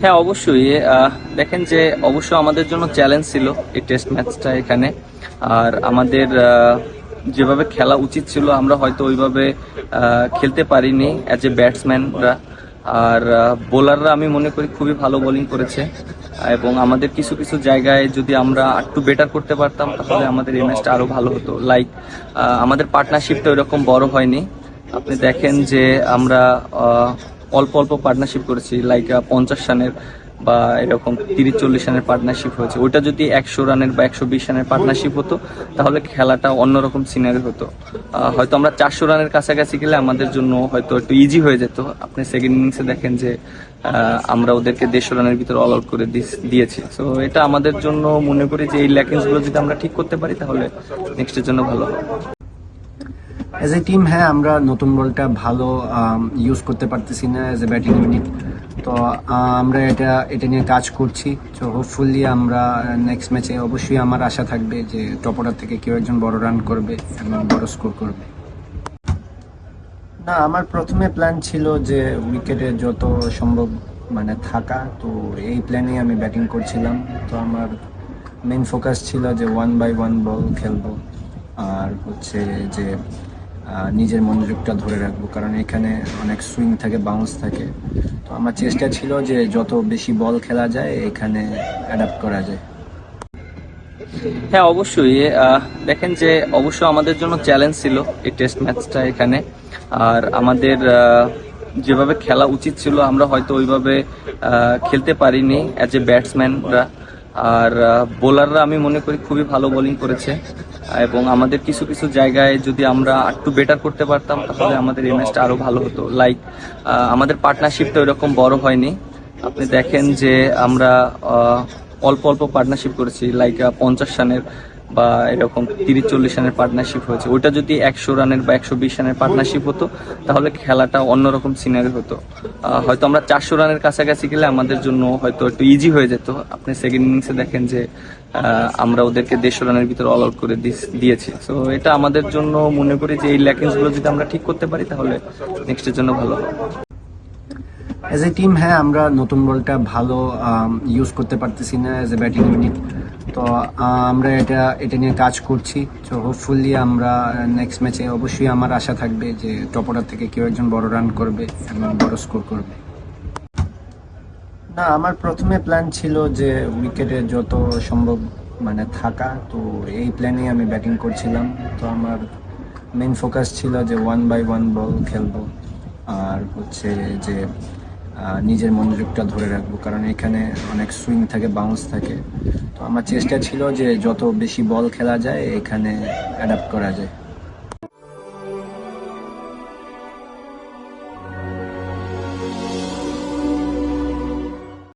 হ্যাঁ অবশ্যই। দেখেন যে অবশ্য আমাদের জন্য চ্যালেঞ্জ ছিল এই টেস্ট ম্যাচটা এখানে। আর আমাদের যেভাবে খেলা উচিত ছিল, আমরা হয়তো ওইভাবে খেলতে পারিনি অ্যাজ এ ব্যাটসম্যানরা আর বোলাররা আমি মনে করি খুবই ভালো বোলিং করেছে। এবং আমাদের কিছু কিছু জায়গায় যদি আমরা একটু বেটার করতে পারতাম, তাহলে আমাদের এই ম্যাচটা আরও ভালো হতো। লাইক আমাদের পার্টনারশিপটা ওইরকম বড় হয়নি। আপনি দেখেন যে আমরা অল্প অল্প পার্টনারশিপ করেছি লাইক পঞ্চাশ রানের বা এরকম তিরিশ চল্লিশ রানের পার্টনারশিপ হয়েছে। ওইটা যদি একশো রানের বা একশো বিশ রানের পার্টনারশিপ হতো, তাহলে খেলাটা অন্যরকম সিনারি হতো। হয়তো আমরা চারশো রানের কাছাকাছি গেলে আমাদের জন্য হয়তো একটু ইজি হয়ে যেত। আপনি সেকেন্ড ইনিংসে দেখেন যে আমরা ওদেরকে দেড়শো রানের ভিতরে অল আউট করে দিয়েছি। তো এটা আমাদের জন্য মনে করি যে এই ল্যাকিংসগুলো যদি আমরা ঠিক করতে পারি, তাহলে নেক্সটের জন্য ভালো হবে। অ্যাজ এ টিম হ্যাঁ আমরা নতুন বলটা ভালো ইউজ করতে পারতেছি না অ্যাজ এ ব্যাটিং ইউনিট তো, আমরা এটা এটা নিয়ে কাজ করছি। তো হোপফুলি আমরা নেক্সট ম্যাচে অবশ্যই আমার আশা থাকবে যে টপ অর্ডার থেকে কেউ একজন বড় রান করবে এবং বড় স্কোর করবে। না, আমার প্রথমে প্ল্যান ছিল যে উইকেটে যত সম্ভব মানে থাকা। তো, এই প্ল্যানেই আমি ব্যাটিং করছিলাম। তো, আমার মেন ফোকাস ছিল যে ওয়ান বাই ওয়ান বল খেলব। আর হচ্ছে যে নিজের মনোযোগটা ধরে রাখব, কারণ এখানে অনেক সুইং থাকে বাউন্স থাকে। তো আমার চেষ্টা ছিল যে যত বেশি বল খেলা যায়, এখানে অ্যাডাপ্ট করা যায়। হ্যাঁ অবশ্যই। দেখেন যে অবশ্য আমাদের জন্য চ্যালেঞ্জ ছিল এই টেস্ট ম্যাচটা এখানে। আর আমাদের যেভাবে খেলা উচিত ছিল, আমরা হয়তো ওইভাবে খেলতে পারিনি অ্যাজ এ ব্যাটসম্যানরা আর বোলাররা আমি মনে করি খুবই ভালো বোলিং করেছে। এবং আমাদের কিছু কিছু জায়গায় যদি আমরা একটু বেটার করতে পারতাম, তাহলে আমাদের এই ম্যাচটা আরও ভালো হতো। লাইক আমাদের পার্টনারশিপটা ওইরকম বড় হয়নি। আপনি দেখেন যে আমরা অল্প অল্প পার্টনারশিপ করেছি লাইক পঞ্চাশ রানের বা এরকম তিরিশ চল্লিশ রানের পার্টনারশিপ হয়েছে। ওইটা যদি একশো রানের বা একশো বিশ রানের পার্টনারশিপ হতো, তাহলে খেলাটা অন্যরকম সিনারি হতো। হয়তো আমরা চারশো রানের কাছাকাছি গেলে আমাদের জন্য হয়তো একটু ইজি হয়ে যেত। আপনি সেকেন্ড ইনিংসে দেখেন যে আমরা ওদেরকে দেড়শো রানের ভিতরে অল আউট করে দিয়েছি। তো এটা আমাদের জন্য মনে করি যে এই ল্যাকিংসগুলো যদি আমরা ঠিক করতে পারি, তাহলে নেক্সটের জন্য ভালো হবে। অ্যাজ এ টিম হ্যাঁ আমরা নতুন বলটা ভালো ইউজ করতে পারতেছি না অ্যাজ এ ব্যাটিং ইউনিট তো, আমরা এটা এটা নিয়ে কাজ করছি। তো হোপফুলি আমরা নেক্সট ম্যাচে অবশ্যই আমার আশা থাকবে যে টপ অর্ডার থেকে কেউ একজন বড় রান করবে এবং বড় স্কোর করবে। না, আমার প্রথমে প্ল্যান ছিল যে উইকেটে যত সম্ভব মানে থাকা। তো, এই প্ল্যানেই আমি ব্যাটিং করছিলাম। তো, আমার মেন ফোকাস ছিল যে ওয়ান বাই ওয়ান বল খেলব। আর হচ্ছে যে নিজের মনোযোগটা ধরে রাখব, কারণ এখানে অনেক সুইং থাকে বাউন্স থাকে। তো আমার চেষ্টা ছিল যে যত বেশি বল খেলা যায়, এখানে অ্যাডাপ্ট করা যায়।